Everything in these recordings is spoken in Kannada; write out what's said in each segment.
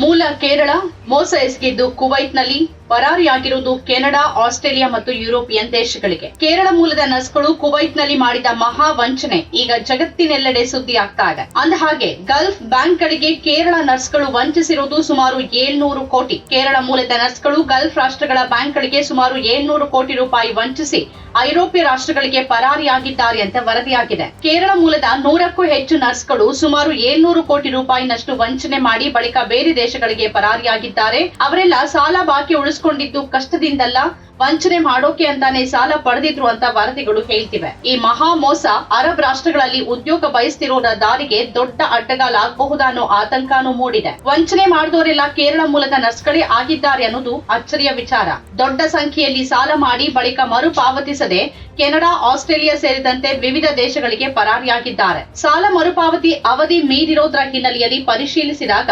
ಮೂಲ ಕೇರಳ ಮೋಸ ಎಸಗಿದ್ದು ಕುವೈಟ್ನಲ್ಲಿ ಪರಾರಿಯಾಗಿರುವುದು ಕೆನಡಾ, ಆಸ್ಟ್ರೇಲಿಯಾ ಮತ್ತು ಯುರೋಪಿಯನ್ ದೇಶಗಳಿಗೆ. ಕೇರಳ ಮೂಲದ ನರ್ಸ್ಗಳು ಕುವೈಟ್ನಲ್ಲಿ ಮಾಡಿದ ಮಹಾ ವಂಚನೆ ಈಗ ಜಗತ್ತಿನೆಲ್ಲೆಡೆ ಸುದ್ದಿ ಆಗ್ತಾ ಇದೆ. ಅಂದಹಾಗೆ, ಗಲ್ಫ್ ಬ್ಯಾಂಕ್ಗಳಿಗೆ ಕೇರಳ ನರ್ಸ್ಗಳು ವಂಚಿಸಿರುವುದು ಸುಮಾರು ಏಳ್ನೂರು ಕೋಟಿ. ಕೇರಳ ಮೂಲದ ನರ್ಸ್ಗಳು ಗಲ್ಫ್ ರಾಷ್ಟ್ರಗಳ ಬ್ಯಾಂಕ್ಗಳಿಗೆ ಸುಮಾರು ಏಳ್ನೂರು ಕೋಟಿ ರೂಪಾಯಿ ವಂಚಿಸಿ ಐರೋಪ್ಯ ರಾಷ್ಟ್ರಗಳಿಗೆ ಪರಾರಿಯಾಗಿದ್ದಾರೆ ಅಂತ ವರದಿಯಾಗಿದೆ. ಕೇರಳ ಮೂಲದ ನೂರಕ್ಕೂ ಹೆಚ್ಚು ನರ್ಸ್ಗಳು ಸುಮಾರು ಏಳ್ನೂರು ಕೋಟಿ ರೂಪಾಯಿನಷ್ಟು ವಂಚನೆ ಮಾಡಿ ಬಳಿಕ ಬೇರೆ ದೇಶಗಳಿಗೆ ಪರಾರಿಯಾಗಿದ್ದಾರೆ. ಅವರೆಲ್ಲ ಸಾಲ ಬಾಕಿ ಉಳಿಸಿಕೊಂಡಿದ್ದು ಕಷ್ಟದಿಂದಲ್ಲ. ವಂಚನೆ ಮಾಡೋಕೆ ಅಂತಾನೆ ಸಾಲ ಪಡೆದಿದ್ರು ಅಂತ ವರದಿಗಳು ಹೇಳ್ತಿವೆ. ಈ ಮಹಾ ಮೋಸ ಅರಬ್ ರಾಷ್ಟ್ರಗಳಲ್ಲಿ ಉದ್ಯೋಗ ಬಯಸ್ತಿರೋರ ದಾರಿಗೆ ದೊಡ್ಡ ಅಡ್ಡಗಾಲಾಗಬಹುದಾ ಅನ್ನೋ ಆತಂಕನೂ ಮೂಡಿದೆ. ವಂಚನೆ ಮಾಡಿದವರೆಲ್ಲ ಕೇರಳ ಮೂಲದ ನರ್ಸ್ಗಳೇ ಆಗಿದ್ದಾರೆ ಅನ್ನೋದು ಅಚ್ಚರಿಯ ವಿಚಾರ. ದೊಡ್ಡ ಸಂಖ್ಯೆಯಲ್ಲಿ ಸಾಲ ಮಾಡಿ ಬಳಿಕ ಮರುಪಾವತಿಸದೆ ಕೆನಡಾ, ಆಸ್ಟ್ರೇಲಿಯಾ ಸೇರಿದಂತೆ ವಿವಿಧ ದೇಶಗಳಿಗೆ ಪರಾರಿಯಾಗಿದ್ದಾರೆ. ಸಾಲ ಮರುಪಾವತಿ ಅವಧಿ ಮೀರಿರೋದ್ರ ಹಿನ್ನೆಲೆಯಲ್ಲಿ ಪರಿಶೀಲಿಸಿದಾಗ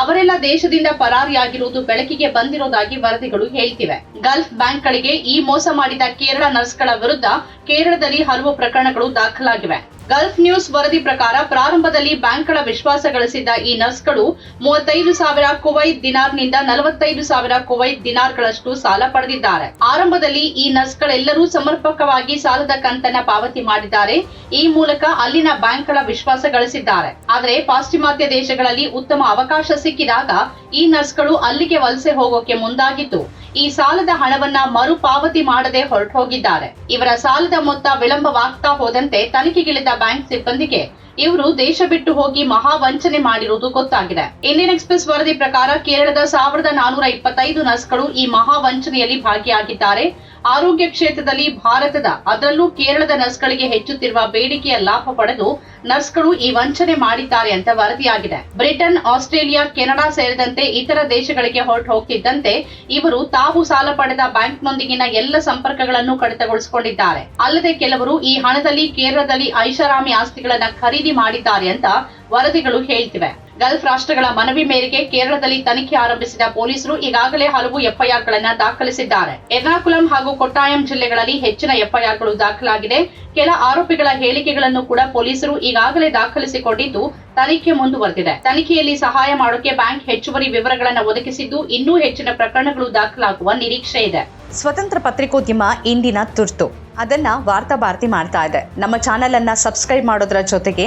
ಅವರೆಲ್ಲ ದೇಶದಿಂದ ಪರಾರಿಯಾಗಿರುವುದು ಬೆಳಕಿಗೆ ಬಂದಿರೋದಾಗಿ ವರದಿಗಳು ಹೇಳ್ತಿವೆ. ಗಲ್ಫ್ ಬ್ಯಾಂಕ್ಗಳಿಗೆ ಈ ಮೋಸ ಮಾಡಿದ ಕೇರಳ ನರ್ಸ್ಗಳ ವಿರುದ್ಧ ಕೇರಳದಲ್ಲಿ ಹಲವು ಪ್ರಕರಣಗಳು ದಾಖಲಾಗಿವೆ. ಗಲ್ಫ್ ನ್ಯೂಸ್ ವರದಿ ಪ್ರಕಾರ ಪ್ರಾರಂಭದಲ್ಲಿ ಬ್ಯಾಂಕ್ಗಳ ವಿಶ್ವಾಸ ಗಳಿಸಿದ್ದ ಈ ನರ್ಸ್ಗಳು ಮೂವತ್ತೈದು ಸಾವಿರ ಕುವೈತ್ ದಿನಾರ್ನಿಂದ ನಲವತ್ತೈದು ಸಾವಿರ ಕುವೈತ್ ದಿನಾರ್ಗಳಷ್ಟು ಸಾಲ ಪಡೆದಿದ್ದಾರೆ. ಆರಂಭದಲ್ಲಿ ಈ ನರ್ಸ್ಗಳೆಲ್ಲರೂ ಸಮರ್ಪಕವಾಗಿ ಸಾಲದ ಕಂತನ್ನ ಪಾವತಿ ಮಾಡಿದ್ದಾರೆ. ಈ ಮೂಲಕ ಅಲ್ಲಿನ ಬ್ಯಾಂಕ್ಗಳ ವಿಶ್ವಾಸ ಗಳಿಸಿದ್ದಾರೆ. ಆದರೆ ಪಾಶ್ಚಿಮಾತ್ಯ ದೇಶಗಳಲ್ಲಿ ಉತ್ತಮ ಅವಕಾಶ ಸಿಕ್ಕಿದಾಗ ಈ ನರ್ಸ್ಗಳು ಅಲ್ಲಿಗೆ ವಲಸೆ ಹೋಗೋಕೆ ಮುಂದಾಗಿದ್ದು ಈ ಸಾಲದ ಹಣವನ್ನ ಮರುಪಾವತಿ ಮಾಡದೆ ಹೊರಟು ಹೋಗಿದ್ದಾರೆ ಇವರ ಸಾಲದ ಮೊತ್ತ ವಿಳಂಬವಾಗ್ತಾ ಹೋದಂತೆ ತನಿಖೆಗಿಳಿದ ಬ್ಯಾಂಕ್ ಸಿಬ್ಬಂದಿಗೆ ಇವರು ದೇಶ ಬಿಟ್ಟು ಹೋಗಿ ಮಹಾ ವಂಚನೆ ಮಾಡಿರುವುದು ಗೊತ್ತಾಗಿದೆ. ಇಂಡಿಯನ್ ಎಕ್ಸ್ಪ್ರೆಸ್ ವರದಿ ಪ್ರಕಾರ ಕೇರಳದ ಸಾವಿರದ ನಾನೂರ ಇಪ್ಪತ್ತೈದು ನರ್ಸ್ಗಳು ಈ ಮಹಾ ವಂಚನೆಯಲ್ಲಿ ಭಾಗಿಯಾಗಿದ್ದಾರೆ. ಆರೋಗ್ಯ ಕ್ಷೇತ್ರದಲ್ಲಿ ಭಾರತದ ಅದರಲ್ಲೂ ಕೇರಳದ ನರ್ಸ್ಗಳಿಗೆ ಹೆಚ್ಚುತ್ತಿರುವ ಬೇಡಿಕೆಯ ಲಾಭ ಪಡೆದು ನರ್ಸ್ಗಳು ಈ ವಂಚನೆ ಮಾಡಿದ್ದಾರೆ ಅಂತ ವರದಿಯಾಗಿದೆ. ಬ್ರಿಟನ್, ಆಸ್ಟ್ರೇಲಿಯಾ, ಕೆನಡಾ ಸೇರಿದಂತೆ ಇತರ ದೇಶಗಳಿಗೆ ಹೊರಟು ಹೋಗ್ತಿದ್ದಂತೆ ಇವರು ತಾವು ಸಾಲ ಪಡೆದ ಬ್ಯಾಂಕ್ನೊಂದಿಗಿನ ಎಲ್ಲ ಸಂಪರ್ಕಗಳನ್ನು ಕಡಿತಗೊಳಿಸಿಕೊಂಡಿದ್ದಾರೆ. ಅಲ್ಲದೆ ಕೆಲವರು ಈ ಹಣದಲ್ಲಿ ಕೇರಳದಲ್ಲಿ ಐಷಾರಾಮಿ ಆಸ್ತಿಗಳನ್ನ ಖರೀದಿ ಮಾಡಿದ್ದಾರೆ ಅಂತ ವರದಿಗಳು ಹೇಳ್ತಿವೆ. ಗಲ್ಫ್ ರಾಷ್ಟ್ರಗಳ ಮನವಿ ಮೇರೆಗೆ ಕೇರಳದಲ್ಲಿ ತನಿಖೆ ಆರಂಭಿಸಿದ ಪೊಲೀಸರು ಈಗಾಗಲೇ ಹಲವು ಎಫ್ಐಆರ್ಗಳನ್ನು ದಾಖಲಿಸಿದ್ದಾರೆ. ಎರ್ನಾಕುಲಂ ಹಾಗೂ ಕೊಟ್ಟಾಯಂ ಜಿಲ್ಲೆಗಳಲ್ಲಿ ಹೆಚ್ಚಿನ ಎಫ್ಐಆರ್ಗಳು ದಾಖಲಾಗಿದೆ. ಕೆಲ ಆರೋಪಿಗಳ ಹೇಳಿಕೆಗಳನ್ನು ಕೂಡ ಪೊಲೀಸರು ಈಗಾಗಲೇ ದಾಖಲಿಸಿಕೊಂಡಿದ್ದು ತನಿಖೆ ಮುಂದುವರೆದಿದೆ. ತನಿಖೆಯಲ್ಲಿ ಸಹಾಯ ಮಾಡೋಕೆ ಬ್ಯಾಂಕ್ ಹೆಚ್ಚುವರಿ ವಿವರಗಳನ್ನು ಒದಗಿಸಿದ್ದು ಇನ್ನೂ ಹೆಚ್ಚಿನ ಪ್ರಕರಣಗಳು ದಾಖಲಾಗುವ ನಿರೀಕ್ಷೆ ಇದೆ. ಸ್ವತಂತ್ರ ಪತ್ರಿಕೋದ್ಯಮ ಇಂದಿನ ತುರ್ತು. ಅದನ್ನ ವಾರ್ತಾ ಭಾರತಿ ಮಾಡ್ತಾ ಇದೆ. ನಮ್ಮ ಚಾನೆಲ್ ಅನ್ನ ಸಬ್ಸ್ಕ್ರೈಬ್ ಮಾಡೋದ್ರ ಜೊತೆಗೆ